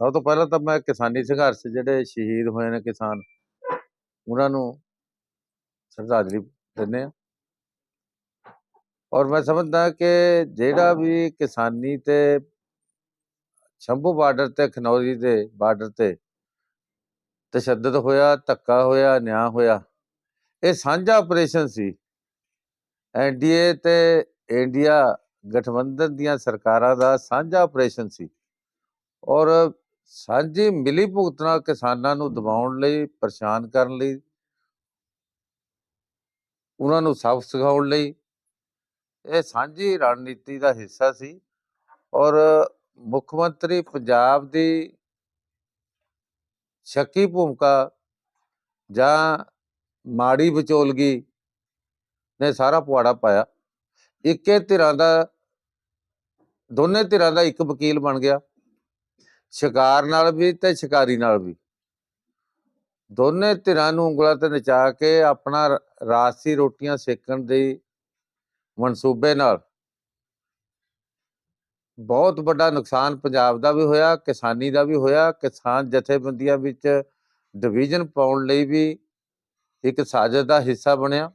ਸਭ ਤੋਂ ਪਹਿਲਾਂ ਤਾਂ ਮੈਂ ਕਿਸਾਨੀ ਸੰਘਰਸ਼ ਜਿਹੜੇ ਸ਼ਹੀਦ ਹੋਏ ਨੇ ਕਿਸਾਨ, ਉਹਨਾਂ ਨੂੰ ਸ਼ਰਧਾਂਜਲੀ ਦਿੰਦੇ ਆ ਔਰ ਮੈਂ ਸਮਝਦਾ ਕਿ ਜਿਹੜਾ ਵੀ ਕਿਸਾਨੀ ਤੇ ਸ਼ੰਭੂ ਬਾਰਡਰ ਤੇ, ਖਨੌਰੀ ਦੇ ਬਾਰਡਰ ਤੇ ਤਸ਼ੱਦਦ ਹੋਇਆ, ਧੱਕਾ ਹੋਇਆ, ਨਿਆਂ ਹੋਇਆ, ਇਹ ਸਾਂਝਾ ਆਪਰੇਸ਼ਨ ਸੀ। ਐਨਡੀਏ ਤੇ ਇੰਡੀਆ ਗਠਬੰਧਨ ਦੀਆਂ ਸਰਕਾਰਾਂ ਦਾ ਸਾਂਝਾ ਆਪਰੇਸ਼ਨ ਸੀ। ਔਰ ਸਾਂਝੀ ਮਿਲੀ ਭੁਗਤ ਨਾਲ ਕਿਸਾਨਾਂ ਨੂੰ ਦਬਾਉਣ ਲਈ, ਪਰੇਸ਼ਾਨ ਕਰਨ ਲਈ, ਉਹਨਾਂ ਨੂੰ ਸਬਕ ਸਿਖਾਉਣ ਲਈ। ਇਹ ਸਾਂਝੀ ਰਣਨੀਤੀ ਦਾ ਹਿੱਸਾ ਸੀ ਔਰ ਮੁੱਖ ਮੰਤਰੀ ਪੰਜਾਬ ਦੀ ਸ਼ੱਕੀ ਭੂਮਿਕਾ ਜਾਂ ਮਾੜੀ ਵਿਚੋਲਗੀ ਨੇ ਸਾਰਾ ਪੁਆੜਾ ਪਾਇਆ। ਇੱਕੇ ਧਿਰਾਂ ਦਾ, ਦੋਨੇ ਧਿਰਾਂ ਦਾ ਇੱਕ ਵਕੀਲ ਬਣ ਗਿਆ। ਸ਼ਿਕਾਰ ਨਾਲ ਵੀ ਤੇ ਸ਼ਿਕਾਰੀ ਨਾਲ ਵੀ। ਦੋਨੇ ਧਿਰਾਂ ਨੂੰ ਉਂਗਲਾਂ ਤੇ ਨਚਾ ਕੇ ਆਪਣਾ ਰਾਸੀ ਰੋਟੀਆਂ ਸੇਕਣ ਦੇ ਮਨਸੂਬੇ ਨਾਲ। ਬਹੁਤ ਵੱਡਾ ਨੁਕਸਾਨ ਪੰਜਾਬ ਦਾ ਵੀ ਹੋਇਆ, ਕਿਸਾਨੀ ਦਾ ਵੀ ਹੋਇਆ, ਕਿਸਾਨ ਜਥੇਬੰਦੀਆਂ ਵਿੱਚ ਡਿਵੀਜ਼ਨ ਪਾਉਣ ਲਈ ਵੀ ਇੱਕ ਸਾਜ਼ਿਸ਼ ਦਾ ਹਿੱਸਾ ਬਣਿਆ।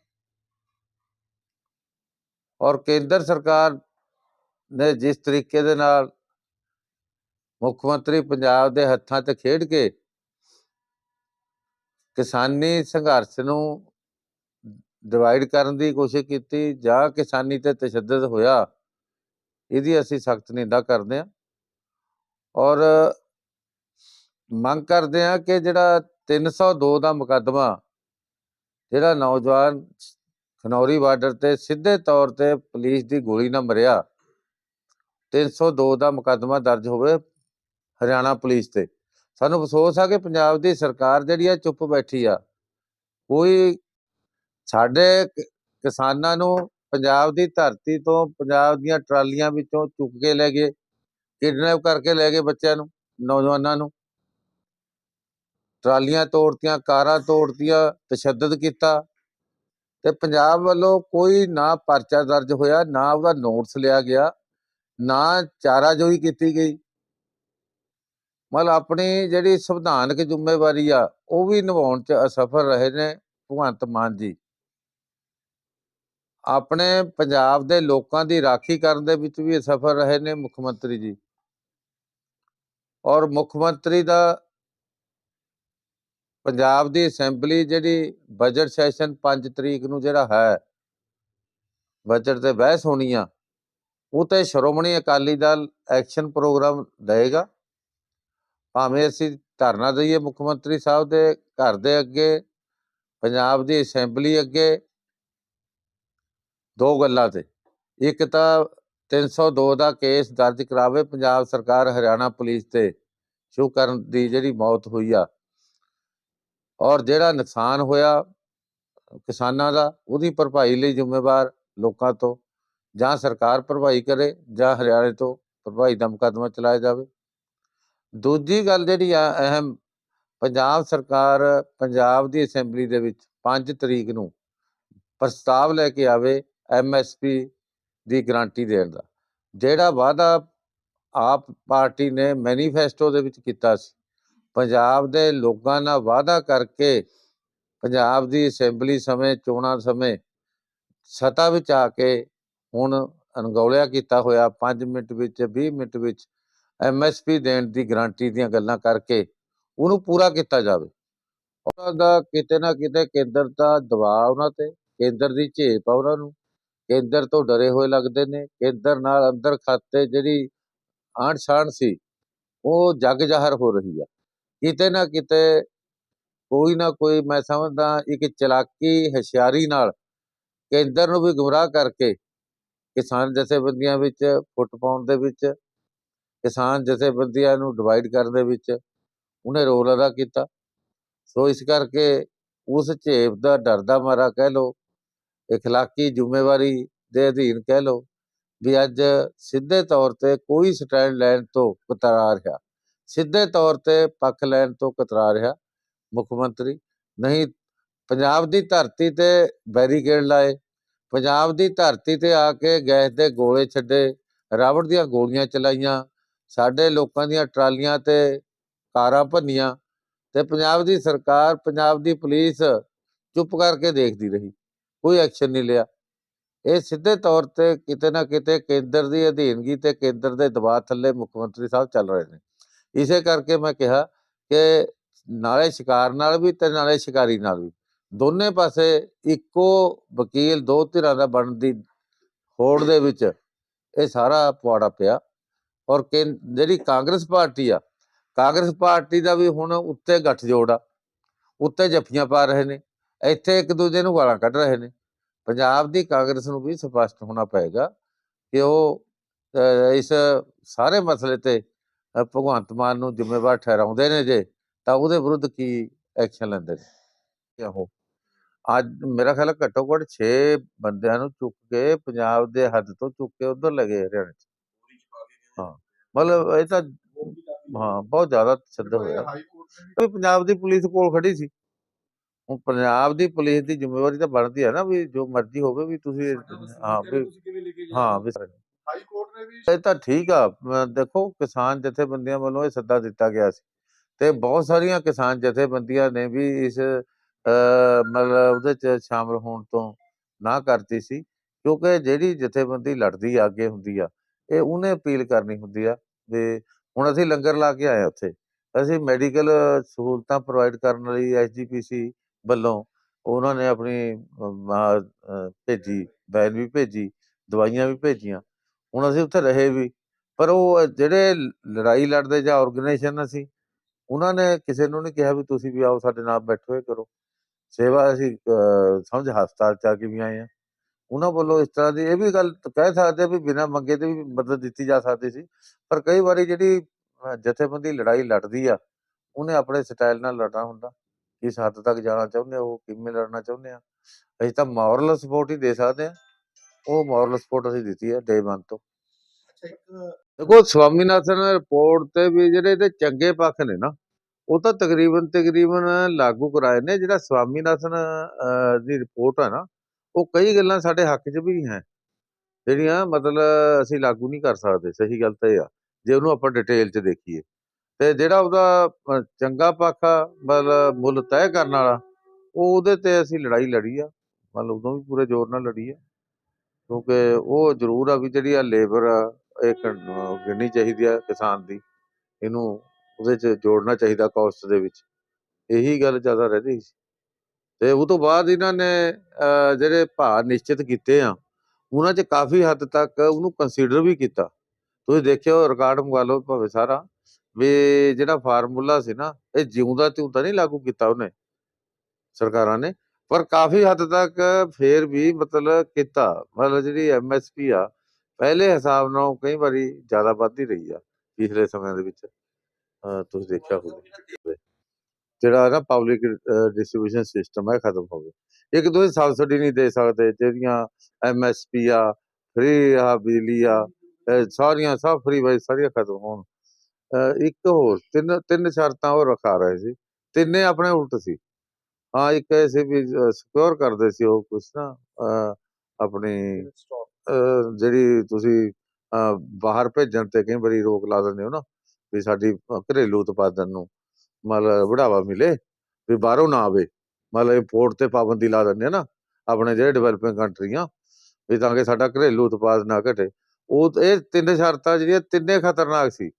ਔਰ ਕੇਂਦਰ ਸਰਕਾਰ ਨੇ ਜਿਸ ਤਰੀਕੇ ਦੇ ਨਾਲ ਮੁੱਖ ਮੰਤਰੀ ਪੰਜਾਬ ਦੇ ਹੱਥਾਂ ਤੇ ਖੇਡ ਕੇ ਕਿਸਾਨੀ ਸੰਘਰਸ਼ ਨੂੰ ਡਿਵਾਈਡ ਕਰਨ ਦੀ ਕੋਸ਼ਿਸ਼ ਕੀਤੀ ਜਾਂ ਕਿਸਾਨੀ ਤੇ ਤਸ਼ੱਦਦ ਹੋਇਆ, ਇਹਦੀ ਅਸੀਂ ਸਖਤ ਨਿੰਦਾ ਕਰਦੇ ਹਾਂ। ਔਰ ਮੰਗ ਕਰਦੇ ਹਾਂ ਕਿ ਜਿਹੜਾ 302 ਦਾ ਮੁਕੱਦਮਾ, ਜਿਹੜਾ ਨੌਜਵਾਨ ਖਨੌਰੀ ਬਾਰਡਰ ਤੇ ਸਿੱਧੇ ਤੌਰ ਤੇ ਪੁਲਿਸ ਦੀ ਗੋਲੀ ਨਾਲ ਮਰਿਆ 302 ਦਾ ਮੁਕੱਦਮਾ ਦਰਜ ਹੋਵੇ ਹਰਿਆਣਾ ਪੁਲਿਸ ਤੇ। ਸਾਨੂੰ ਅਫਸੋਸ ਆ ਕਿ ਪੰਜਾਬ ਦੀ ਸਰਕਾਰ ਜਿਹੜੀ ਆ ਚੁੱਪ ਬੈਠੀ ਆ। ਕੋਈ ਸਾਡੇ ਕਿਸਾਨਾਂ ਨੂੰ ਪੰਜਾਬ ਦੀ ਧਰਤੀ ਤੋਂ ਪੰਜਾਬ ਦੀਆਂ ਟਰਾਲੀਆਂ ਵਿੱਚੋਂ ਚੁੱਕ ਕੇ ਲੈ ਗਏ, ਕਿਡਨੈਪ ਕਰਕੇ ਲੈ ਗਏ ਬੱਚਿਆਂ ਨੂੰ, ਨੌਜਵਾਨਾਂ ਨੂੰ। ਟਰਾਲੀਆਂ ਤੋੜਤੀਆਂ, ਕਾਰਾਂ ਤੋੜਤੀਆਂ, ਤਸ਼ੱਦਦ ਕੀਤਾ। ਤੇ ਪੰਜਾਬ ਵੱਲੋਂ ਕੋਈ ਨਾ ਪਰਚਾ ਦਰਜ ਹੋਇਆ, ਨਾ ਉਹਦਾ ਨੋਟਿਸ ਲਿਆ ਗਿਆ, ਨਾ ਚਾਰਾਜੋਈ ਕੀਤੀ ਗਈ। ਮਤਲਬ ਆਪਣੀ ਜਿਹੜੀ ਸੰਵਿਧਾਨਕ ਜ਼ਿੰਮੇਵਾਰੀ ਆ, ਉਹ ਵੀ ਨਿਭਾਉਣ ਚ ਅਸਫਲ ਰਹੇ ਨੇ ਭਗਵੰਤ ਮਾਨ ਜੀ। ਆਪਣੇ ਪੰਜਾਬ ਦੇ ਲੋਕਾਂ ਦੀ ਰਾਖੀ ਕਰਨ ਦੇ ਵਿੱਚ ਵੀ ਅਸਫਲ ਰਹੇ ਨੇ ਮੁੱਖ ਮੰਤਰੀ ਜੀ। ਔਰ ਮੁੱਖ ਮੰਤਰੀ ਦਾ ਪੰਜਾਬ ਦੀ ਅਸੈਂਬਲੀ ਜਿਹੜੀ ਬਜਟ ਸੈਸ਼ਨ 5 ਤਰੀਕ ਨੂੰ ਜਿਹੜਾ ਹੈ, ਬਜਟ ਤੇ ਬਹਿਸ ਹੋਣੀ ਆ, ਉਹ ਤੇ ਸ਼੍ਰੋਮਣੀ ਅਕਾਲੀ ਦਲ ਐਕਸ਼ਨ ਪ੍ਰੋਗਰਾਮ ਦੇਗਾ ਭਾਵੇਂ ਅਸੀਂ ਧਰਨਾ ਦਈਏ ਮੁੱਖ ਮੰਤਰੀ ਸਾਹਿਬ ਦੇ ਘਰ ਦੇ ਅੱਗੇ, ਪੰਜਾਬ ਦੀ ਅਸੈਂਬਲੀ ਅੱਗੇ, ਦੋ ਗੱਲਾਂ ਤੇ। ਇੱਕ ਤਾਂ 302 ਦਾ ਕੇਸ ਦਰਜ ਕਰਾਵੇ ਪੰਜਾਬ ਸਰਕਾਰ ਹਰਿਆਣਾ ਪੁਲਿਸ ਤੇ ਸ਼ੁਭ ਕਰਨ ਦੀ ਜਿਹੜੀ ਮੌਤ ਹੋਈ ਆ। ਔਰ ਜਿਹੜਾ ਨੁਕਸਾਨ ਹੋਇਆ ਕਿਸਾਨਾਂ ਦਾ, ਉਹਦੀ ਭਰਪਾਈ ਲਈ ਜ਼ਿੰਮੇਵਾਰ ਲੋਕਾਂ ਤੋਂ, ਜਾਂ ਸਰਕਾਰ ਭਰਪਾਈ ਕਰੇ ਜਾਂ ਹਰਿਆਣੇ ਤੋਂ ਭਰਪਾਈ ਦਾ ਮੁਕੱਦਮਾ ਚਲਾਇਆ ਜਾਵੇ। ਦੂਜੀ ਗੱਲ ਜਿਹੜੀ ਆ, ਅਹਿਮ ਪੰਜਾਬ ਸਰਕਾਰ ਪੰਜਾਬ ਦੀ ਅਸੈਂਬਲੀ ਦੇ ਵਿੱਚ 5 ਤਰੀਕ ਨੂੰ ਪ੍ਰਸਤਾਵ ਲੈ ਕੇ ਆਵੇ ਐਮਐਸਪੀ ਦੀ ਗਾਰੰਟੀ ਦੇਣ ਦਾ। ਜਿਹੜਾ ਵਾਅਦਾ ਆਪ ਪਾਰਟੀ ਨੇ ਮੈਨੀਫੈਸਟੋ ਦੇ ਵਿੱਚ ਕੀਤਾ ਸੀ, ਪੰਜਾਬ ਦੇ ਲੋਕਾਂ ਨਾਲ ਵਾਅਦਾ ਕਰਕੇ ਪੰਜਾਬ ਦੀ ਅਸੈਂਬਲੀ ਸਮੇਂ, ਚੋਣਾਂ ਸਮੇਂ ਸੱਤਾ ਵਿੱਚ ਆ ਕੇ ਹੁਣ ਅਣਗੌਲਿਆ ਕੀਤਾ ਹੋਇਆ 5 ਮਿੰਟ ਵਿੱਚ 20 ਮਿੰਟ ਵਿੱਚ ਐਮਐਸਪੀ ਦੇਣ ਦੀ ਗਾਰੰਟੀ ਦੀਆਂ ਗੱਲਾਂ ਕਰਕੇ ਉਹਨੂੰ ਪੂਰਾ ਕੀਤਾ ਜਾਵੇ। ਉਹਨਾਂ ਦਾ ਕਿਤੇ ਨਾ ਕਿਤੇ ਕੇਂਦਰ ਦਾ ਦਬਾਅ ਉਹਨਾਂ ਤੇ, ਕੇਂਦਰ ਦੀ ਝੇਪ ਆ ਉਹਨਾਂ ਨੂੰ। ਕੇਂਦਰ ਤੋਂ ਡਰੇ ਹੋਏ ਲੱਗਦੇ ਨੇ। ਕੇਂਦਰ ਨਾਲ ਅੰਦਰ ਖਾਤੇ ਜਿਹੜੀ ਆਂਢ ਸਾਂਢ ਸੀ, ਉਹ ਜੱਗ ਜ਼ਾਹਰ ਹੋ ਰਹੀ ਆ। ਕਿਤੇ ਨਾ ਕਿਤੇ ਕੋਈ ਨਾ ਕੋਈ ਮੈਂ ਸਮਝਦਾ ਇੱਕ ਚਲਾਕੀ ਹਸ਼ਿਆਰੀ ਨਾਲ ਕੇਂਦਰ ਨੂੰ ਵੀ ਗੁੰਮਰਾਹ ਕਰਕੇ ਕਿਸਾਨ ਜਥੇਬੰਦੀਆਂ ਵਿੱਚ, ਫੁੱਟ ਪਾਉਣ ਦੇ ਵਿੱਚ ਕਿਸਾਨ ਜਥੇਬੰਦੀਆਂ ਨੂੰ ਡਿਵਾਈਡ ਕਰਨ ਦੇ ਵਿੱਚ ਉਹਨੇ ਰੋਲ ਅਦਾ ਕੀਤਾ। ਸੋ ਇਸ ਕਰਕੇ ਉਸ ਝੇਪ ਦਾ ਡਰਦਾ ਮਾਰਾ ਕਹਿ ਲੋ ਇਖਲਾਕੀ ਜ਼ਿੰਮੇਵਾਰੀ ਦੇ ਅਧੀਨ ਕਹਿ ਲੋ ਵੀ ਅੱਜ ਸਿੱਧੇ ਤੌਰ ਤੇ ਕੋਈ ਸਟੈਂਡ ਲੈਣ ਤੋਂ ਕਤਰਾ ਰਿਹਾ। ਸਿੱਧੇ ਤੌਰ ਤੇ ਪੱਖ ਲੈਣ ਤੋਂ ਕਤਰਾ ਰਿਹਾ ਮੁੱਖ ਮੰਤਰੀ। ਨਹੀਂ, ਪੰਜਾਬ ਦੀ ਧਰਤੀ ਤੇ ਬੈਰੀਕੇਡ ਲਾਏ। ਪੰਜਾਬ ਦੀ ਧਰਤੀ ਤੇ ਆ ਕੇ ਗੈਸ ਦੇ ਗੋਲੇ ਛੱਡੇ ਰਾਵੜ ਦੀਆਂ ਗੋਲੀਆਂ ਚਲਾਈਆਂ। ਸਾਡੇ ਲੋਕਾਂ ਦੀਆਂ ਟਰਾਲੀਆਂ ਤੇ ਕਾਰਾਂ ਭੰਨੀਆਂ ਤੇ ਪੰਜਾਬ ਦੀ ਸਰਕਾਰ, ਪੰਜਾਬ ਦੀ ਪੁਲਿਸ ਚੁੱਪ ਕਰਕੇ ਦੇਖਦੀ ਰਹੀ। ਕੋਈ ਐਕਸ਼ਨ ਨਹੀਂ ਲਿਆ। ਇਹ ਸਿੱਧੇ ਤੌਰ ਤੇ ਕਿਤੇ ਨਾ ਕਿਤੇ ਕੇਂਦਰ ਦੀ ਅਧੀਨਗੀ ਤੇ ਕੇਂਦਰ ਦੇ ਦਬਾਅ ਥੱਲੇ ਮੁੱਖ ਮੰਤਰੀ ਸਾਹਿਬ ਚੱਲ ਰਹੇ ਨੇ। ਇਸੇ ਕਰਕੇ ਮੈਂ ਕਿਹਾ ਕਿ ਨਾਲੇ ਸ਼ਿਕਾਰ ਨਾਲ ਵੀ ਤੇ ਨਾਲੇ ਸ਼ਿਕਾਰੀ ਨਾਲ ਵੀ। ਦੋਨੇ ਪਾਸੇ ਇੱਕੋ ਵਕੀਲ ਦੋ ਧਿਰਾਂ ਦਾ ਬਣਨ ਦੀ ਹੋੜ ਦੇ ਵਿੱਚ ਇਹ ਸਾਰਾ ਪੁਆੜਾ ਪਿਆ। ਔਰ ਕੇਂ- ਜਿਹੜੀ ਕਾਂਗਰਸ ਪਾਰਟੀ ਆ, ਕਾਂਗਰਸ ਪਾਰਟੀ ਦਾ ਵੀ ਹੁਣ ਉੱਤੇ ਗੱਠਜੋੜ ਆ, ਉੱਤੇ ਜੱਫੀਆਂ ਪਾ ਰਹੇ ਨੇ, ਇੱਥੇ ਇੱਕ ਦੂਜੇ ਨੂੰ ਗਾਲਾਂ ਕੱਢ ਰਹੇ ਨੇ। ਪੰਜਾਬ ਦੀ ਕਾਂਗਰਸ ਨੂੰ ਵੀ ਸਪਸ਼ਟ ਹੋਣਾ ਪਏਗਾ ਕਿ ਉਹ ਇਸ ਸਾਰੇ ਮਸਲੇ ਤੇ ਭਗਵੰਤ ਮਾਨ ਨੂੰ ਜ਼ਿੰਮੇਵਾਰ ਠਹਿਰਾਉਂਦੇ ਨੇ ਜੇ, ਤਾਂ ਉਹਦੇ ਵਿਰੁੱਧ ਕੀ ਐਕਸ਼ਨ ਲੈਂਦੇ ਨੇ? ਉਹ, ਅੱਜ ਮੇਰਾ ਖਿਆਲ ਘੱਟੋ ਘੱਟ 6 ਬੰਦਿਆਂ ਨੂੰ ਚੁੱਕ ਕੇ, ਪੰਜਾਬ ਦੇ ਹੱਦ ਤੋਂ ਚੁੱਕ ਕੇ ਉਧਰ ਲਗੇ ਹਰਿਆਣੇ ਚ। ਹਾਂ ਮਤਲਬ ਇਹ ਤਾਂ ਹਾਂ ਬਹੁਤ ਜ਼ਿਆਦਾ ਤਸ਼ੱਦਦ ਹੋਇਆ। ਵੀ ਪੰਜਾਬ ਦੀ ਪੁਲਿਸ ਕੋਲ ਖੜੀ ਸੀ। ਹੁਣ ਪੰਜਾਬ ਦੀ ਪੁਲਿਸ ਦੀ ਜ਼ਿੰਮੇਵਾਰੀ ਤਾਂ ਬਣਦੀ ਹੈ ਨਾ ਵੀ ਜੋ ਮਰਜ਼ੀ ਹੋਵੇ ਵੀ ਤੁਸੀਂ ਹਾਂ ਵੀ ਹਾਂ ਵੀ ਹਾਈ ਕੋਰਟ ਨੇ ਵੀ ਇਹ ਤਾਂ ਠੀਕ ਆ ਦੇਖੋ ਕਿਸਾਨ ਜਥੇਬੰਦੀਆਂ ਵੱਲੋਂ ਇਹ ਸੱਦਾ ਦਿੱਤਾ ਗਿਆ ਸੀ। ਤੇ ਬਹੁਤ ਸਾਰੀਆਂ ਕਿਸਾਨ ਜਥੇਬੰਦੀਆਂ ਨੇ ਵੀ ਇਸ ਮਤਲਬ ਉਹਦੇ ਚ ਸ਼ਾਮਲ ਹੋਣ ਤੋਂ ਨਾ ਕਰਤੀ ਸੀ ਕਿਉਂਕਿ ਜਿਹੜੀ ਜਥੇਬੰਦੀ ਲੜਦੀ ਆ ਅੱਗੇ ਹੁੰਦੀ ਆ ਇਹ ਉਹਨੇ ਅਪੀਲ ਕਰਨੀ ਹੁੰਦੀ ਆ ਵੀ ਹੁਣ ਅਸੀਂ ਲੰਗਰ ਲਾ ਕੇ ਆਏ ਆ ਉੱਥੇ, ਅਸੀਂ ਮੈਡੀਕਲ ਸਹੂਲਤਾਂ ਪ੍ਰੋਵਾਈਡ ਕਰਨ ਲਈ ਐਸਜੀਪੀਸੀ ਵੱਲੋਂ ਉਹਨਾਂ ਨੇ ਆਪਣੀ ਭੇਜੀ, ਵੈਨ ਵੀ ਭੇਜੀ, ਦਵਾਈਆਂ ਵੀ ਭੇਜੀਆਂ, ਹੁਣ ਅਸੀਂ ਉੱਥੇ ਰਹੇ ਵੀ, ਪਰ ਉਹ ਜਿਹੜੇ ਲੜਾਈ ਲੜਦੇ ਜਾਂ ਆਰਗੇਨਾਈਜੇਸ਼ਨ ਸੀ ਉਹਨਾਂ ਨੇ ਕਿਸੇ ਨੂੰ ਨਹੀਂ ਕਿਹਾ ਵੀ ਤੁਸੀਂ ਵੀ ਆਓ ਸਾਡੇ ਨਾਲ ਬੈਠੋ ਇਹ ਕਰੋ, ਸੇਵਾ ਅਸੀਂ ਸਮਝ ਹਸਪਤਾਲ ਚ ਆ ਕੇ ਵੀ ਆਏ ਆ। ਉਹਨਾਂ ਵੱਲੋਂ ਇਸ ਤਰ੍ਹਾਂ ਦੀ ਇਹ ਵੀ ਗੱਲ ਕਹਿ ਸਕਦੇ ਆ ਵੀ ਬਿਨਾਂ ਮੰਗੇ ਤੇ ਵੀ ਮਦਦ ਦਿੱਤੀ ਜਾ ਸਕਦੀ ਸੀ। ਪਰ ਕਈ ਵਾਰੀ ਜਿਹੜੀ ਜਥੇਬੰਦੀ ਲੜਾਈ ਲੜਦੀ ਆ ਉਹਨੇ ਆਪਣੇ ਸਟਾਈਲ ਨਾਲ ਲੜਨਾ ਹੁੰਦਾ। ਕਿਸ ਹੱਦ ਤੱਕ ਜਾਣਾ ਚਾਹੁੰਦੇ ਉਹ ਕਿਵੇਂ ਲੜਨਾ ਚਾਹੁੰਦੇ ਆ। ਅਸੀਂ ਤਾਂ ਮੋਰਲ ਸਪੋਰਟ ਹੀ ਦੇ ਸਕਦੇ ਆ। ਉਹ ਮੋਰਲ ਸਪੋਰਟ ਅਸੀਂ ਦਿੱਤੀ ਹੈ ਡੇ 1 ਤੋਂ। ਦੇਖੋ ਸਵਾਮੀਨਾਥਨ ਰਿਪੋਰਟ ਤੇ ਵੀ ਜਿਹੜੇ ਇਹਦੇ ਚੰਗੇ ਪੱਖ ਨੇ ਨਾ ਉਹ ਤਾਂ ਤਕਰੀਬਨ ਤਕਰੀਬਨ ਲਾਗੂ ਕਰਾਏ ਨੇ। ਜਿਹੜਾ ਸਵਾਮੀਨਾਥਨ ਦੀ ਰਿਪੋਰਟ ਹੈ ਨਾ ਉਹ ਕਈ ਗੱਲਾਂ ਸਾਡੇ ਹੱਕ 'ਚ ਵੀ ਹੈ। ਜਿਹੜੀਆਂ ਮਤਲਬ ਅਸੀਂ ਲਾਗੂ ਨਹੀਂ ਕਰ ਸਕਦੇ, ਸਹੀ ਗੱਲ ਤਾਂ ਇਹ ਆ, ਜੇ ਉਹਨੂੰ ਆਪਾਂ ਡਿਟੇਲ 'ਚ ਦੇਖੀਏ। ਤੇ ਜਿਹੜਾ ਉਹਦਾ ਚੰਗਾ ਪੱਖ ਆ, ਮਤਲਬ ਮੁੱਲ ਤੈਅ ਕਰਨ ਵਾਲਾ, ਉਹ ਉਹਦੇ ਤੇ ਅਸੀਂ ਲੜਾਈ ਲੜੀ ਆ, ਮਤਲਬ ਉਦੋਂ ਵੀ ਪੂਰੇ ਜ਼ੋਰ ਨਾਲ ਲੜੀ ਆ। ਕਿਉਂਕਿ ਉਹ ਜ਼ਰੂਰ ਆ ਵੀ ਜਿਹੜੀ ਆ ਲੇਬਰ ਆ, ਇਹ ਗਿਣਨੀ ਚਾਹੀਦੀ ਆ ਕਿਸਾਨ ਦੀ, ਇਹਨੂੰ ਉਹਦੇ 'ਚ ਜੋੜਨਾ ਚਾਹੀਦਾ ਕਾਸਟ ਦੇ ਵਿੱਚ। ਇਹੀ ਗੱਲ ਜ਼ਿਆਦਾ ਰਹਿੰਦੀ ਸੀ। ਤੇ ਉਹ ਤੋਂ ਬਾਅਦ ਇਹਨਾਂ ਨੇ ਜਿਹੜੇ ਭਾਅ ਨਿਸ਼ਚਿਤ ਕੀਤੇ ਆ, ਉਹਨਾਂ 'ਚ ਕਾਫੀ ਹੱਦ ਤੱਕ ਉਹਨੂੰ ਕੰਸੀਡਰ ਵੀ ਕੀਤਾ। ਤੁਸੀਂ ਦੇਖਿਓ ਰਿਕਾਰਡ ਮੰਗਾ ਲਓ ਭਾਵੇਂ ਸਾਰਾ, ਵੀ ਜਿਹੜਾ ਫਾਰਮੂਲਾ ਸੀ ਨਾ, ਇਹ ਜਿਉਂਦਾ ਤਿਉਂਦਾ ਨਹੀਂ ਲਾਗੂ ਕੀਤਾ ਉਹਨੇ, ਸਰਕਾਰਾਂ ਨੇ। ਪਰ ਕਾਫੀ ਹੱਦ ਤੱਕ ਫੇਰ ਵੀ ਮਤਲਬ ਕੀਤਾ, ਮਤਲਬ ਜਿਹੜੀ ਐਮਐਸਪੀ ਆ, ਪਹਿਲੇ ਹਿਸਾਬ ਨਾਲੋਂ ਕਈ ਵਾਰੀ ਜ਼ਿਆਦਾ ਵੱਧਦੀ ਰਹੀ ਆ, ਪਿਛਲੇ ਸਮਿਆਂ ਦੇ ਵਿੱਚ। ਤੁਸੀਂ ਦੇਖਿਆ ਹੋਵੇ ਜਿਹੜਾ ਨਾ ਪਬਲਿਕ ਡਿਸਟ੍ਰੀਬਿਊਸ਼ਨ ਸਿਸਟਮ ਹੈ, ਖਤਮ ਹੋਵੇ ਇੱਕ ਦੂਜੇ ਸਬਸਿਡੀ ਨਹੀਂ ਦੇ ਸਕਦੇ, ਜਿਹੜੀਆਂ ਐਮਐਸਪੀ ਆ ਫ੍ਰੀ ਆ, ਬਿਜਲੀ ਆ ਸਾਰੀਆਂ ਸਭ ਫ੍ਰੀ ਵਾਈ ਸਾਰੀਆਂ ਖਤਮ ਹੋਣ। ਇੱਕ ਹੋਰ, ਤਿੰਨ ਤਿੰਨ ਸ਼ਰਤਾਂ ਉਹ ਰਖਾ ਰਹੇ ਸੀ। ਤਿੰਨੇ ਆਪਣੇ ਉਲਟ ਸੀ। ਹਾਂ, ਇੱਕ ਇਹ ਸੀ ਵੀ ਸਿਕਿਉਰ ਕਰਦੇ ਸੀ ਉਹ ਕੁਛ ਨਾ ਆਪਣੀ ਜਿਹੜੀ ਤੁਸੀਂ ਬਾਹਰ ਭੇਜਣ ਤੇ ਕਈ ਵਾਰੀ ਰੋਕ ਲਾ ਦਿੰਦੇ ਹੋ ਨਾ, ਵੀ ਸਾਡੀ ਘਰੇਲੂ ਉਤਪਾਦਨ ਨੂੰ। ਮਤਲਬ ਬੜਾਵਾ ਮਿਲੇ ਵੀ ਬਾਹਰੋਂ ਨਾ ਆਵੇ। ਮਤਲਬ ਇੰਪੋਰਟ ਤੇ ਪਾਬੰਦੀ ਲਾ ਦਿੰਦੇ ਆ ਨਾ, ਆਪਣੇ ਜਿਹੜੇ ਡਿਵੈਲਪਿੰਗ ਕੰਟਰੀਆਂ ਵੀ ਤਾਂ ਕਿ ਸਾਡਾ ਘਰੇਲੂ ਉਤਪਾਦ ਨਾ ਘਟੇ। ਉਹ ਇਹ ਤਿੰਨ ਸ਼ਰਤਾਂ ਜਿਹੜੀਆਂ ਤਿੰਨੇ ਖਤਰਨਾਕ ਸੀ।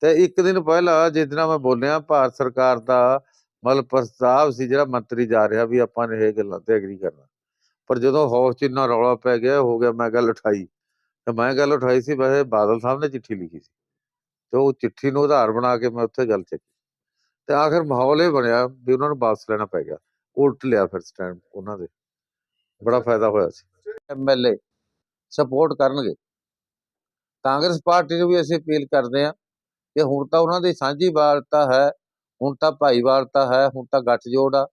ਤੇ ਇੱਕ ਦਿਨ ਪਹਿਲਾਂ ਜਿਸ ਦਿਨ ਮੈਂ ਬੋਲਿਆ, ਭਾਰਤ ਸਰਕਾਰ ਦਾ ਮਤਲਬ ਪ੍ਰਸਤਾਵ ਸੀ ਜਿਹੜਾ ਮੰਤਰੀ ਜਾ ਰਿਹਾ ਵੀ ਆਪਾਂ ਨੇ ਇਹ ਗੱਲਾਂ ਤੇ ਐਗਰੀ ਕਰਨਾ। ਪਰ ਜਦੋਂ ਹੌਸ 'ਚ ਇੰਨਾ ਰੌਲਾ ਪੈ ਗਿਆ, ਹੋ ਗਿਆ ਮੈਂ ਗੱਲ ਉਠਾਈ। ਤੇ ਮੈਂ ਗੱਲ ਉਠਾਈ ਸੀ ਵੈਸੇ ਬਾਦਲ ਸਾਹਿਬ ਨੇ ਚਿੱਠੀ ਲਿਖੀ ਸੀ। ਤੇ ਉਹ ਚਿੱਠੀ ਨੂੰ ਆਧਾਰ ਬਣਾ ਕੇ ਮੈਂ ਉੱਥੇ ਗੱਲ ਚੱਕੀ ਤੇ ਆਖਰ ਮਾਹੌਲ ਇਹ ਬਣਿਆ ਵੀ ਉਹਨਾਂ ਨੂੰ ਵਾਪਸ ਲੈਣਾ ਪੈ ਗਿਆ। ਉਲਟ ਲਿਆ ਫਿਰ ਸਟੈਂਡ ਉਹਨਾਂ ਦੇ। ਬੜਾ ਫਾਇਦਾ ਹੋਇਆ ਸੀ। ਐਮਐਲਏ ਸਪੋਰਟ ਕਰਨਗੇ। ਕਾਂਗਰਸ ਪਾਰਟੀ ਨੂੰ ਵੀ ਅਸੀਂ ਅਪੀਲ ਕਰਦੇ ਹਾਂ ਕਿ ਹੁਣ ਤਾਂ ਉਹਨਾਂ ਦੀ ਸਾਂਝੀ ਵਾਰਤਾ ਹੈ ਹੁਣ ਤਾਂ ਭਾਈਵਾਲਤਾ ਹੈ ਹੁਣ ਤਾਂ ਗੱਠਜੋੜ ਆ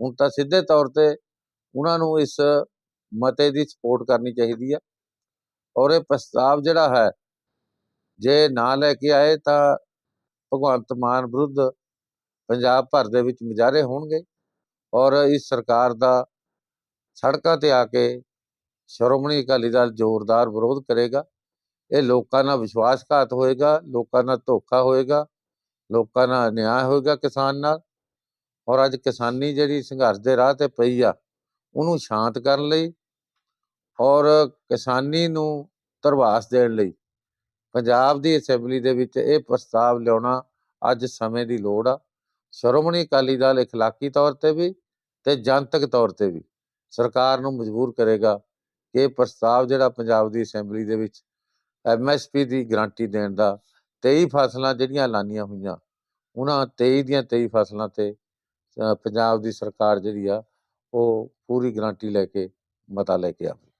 ਹੁਣ ਤਾਂ ਸਿੱਧੇ ਤੌਰ ਤੇ ਉਹਨਾਂ ਨੂੰ ਇਸ ਮਤੇ ਦੀ ਸਪੋਰਟ ਕਰਨੀ ਚਾਹੀਦੀ ਹੈ ਔਰ ਇਹ ਪ੍ਰਸਤਾਵ ਜਿਹੜਾ ਹੈ ਜੇ ਨਾ ਲੈ ਕੇ ਆਏ ਤਾਂ ਭਗਵੰਤ ਮਾਨ ਵਿਰੁੱਧ ਪੰਜਾਬ ਭਰ ਦੇ ਵਿੱਚ ਮੁਜ਼ਾਹਰੇ ਹੋਣਗੇ ਔਰ ਇਸ ਸਰਕਾਰ ਦਾ ਸੜਕਾਂ ਤੇ ਆ ਕੇ ਸ਼੍ਰੋਮਣੀ ਅਕਾਲੀ ਦਲ ਜ਼ੋਰਦਾਰ ਵਿਰੋਧ ਕਰੇਗਾ। ਇਹ ਲੋਕਾਂ ਨਾਲ ਵਿਸ਼ਵਾਸਘਾਤ ਹੋਏਗਾ, ਲੋਕਾਂ ਨਾਲ ਧੋਖਾ ਹੋਏਗਾ, ਲੋਕਾਂ ਨਾਲ ਅਨਿਆਂ ਹੋਏਗਾ ਕਿਸਾਨ ਨਾਲ। ਔਰ ਅੱਜ ਕਿਸਾਨੀ ਜਿਹੜੀ ਸੰਘਰਸ਼ ਦੇ ਰਾਹ ਤੇ ਪਈ ਆ, ਉਹਨੂੰ ਸ਼ਾਂਤ ਕਰਨ ਲਈ ਔਰ ਕਿਸਾਨੀ ਨੂੰ ਧਰਵਾਸ ਦੇਣ ਲਈ ਪੰਜਾਬ ਦੀ ਅਸੈਂਬਲੀ ਦੇ ਵਿੱਚ ਇਹ ਪ੍ਰਸਤਾਵ ਲਿਆਉਣਾ ਅੱਜ ਸਮੇਂ ਦੀ ਲੋੜ ਆ। ਸ਼੍ਰੋਮਣੀ ਅਕਾਲੀ ਦਲ ਇਖਲਾਕੀ ਤੌਰ ਤੇ ਵੀ ਤੇ ਜਨਤਕ ਤੌਰ ਤੇ ਵੀ ਸਰਕਾਰ ਨੂੰ ਮਜਬੂਰ ਕਰੇਗਾ ਕਿ ਇਹ ਪ੍ਰਸਤਾਵ ਜਿਹੜਾ ਪੰਜਾਬ ਦੀ ਅਸੈਂਬਲੀ ਦੇ ਵਿੱਚ ਐਮਐਸਪੀ ਦੀ ਗਾਰੰਟੀ ਦੇਣ ਦਾ 23 ਫਸਲਾਂ ਜਿਹੜੀਆਂ ਐਲਾਨੀਆਂ ਹੋਈਆਂ, ਉਹਨਾਂ 23 ਦੀਆਂ 23 ਫਸਲਾਂ ਤੇ ਪੰਜਾਬ ਦੀ ਸਰਕਾਰ ਜਿਹੜੀ ਆ, ਉਹ ਪੂਰੀ ਗਾਰੰਟੀ ਲੈ ਕੇ ਮਤਾ ਲੈ ਕੇ ਆਵੇ।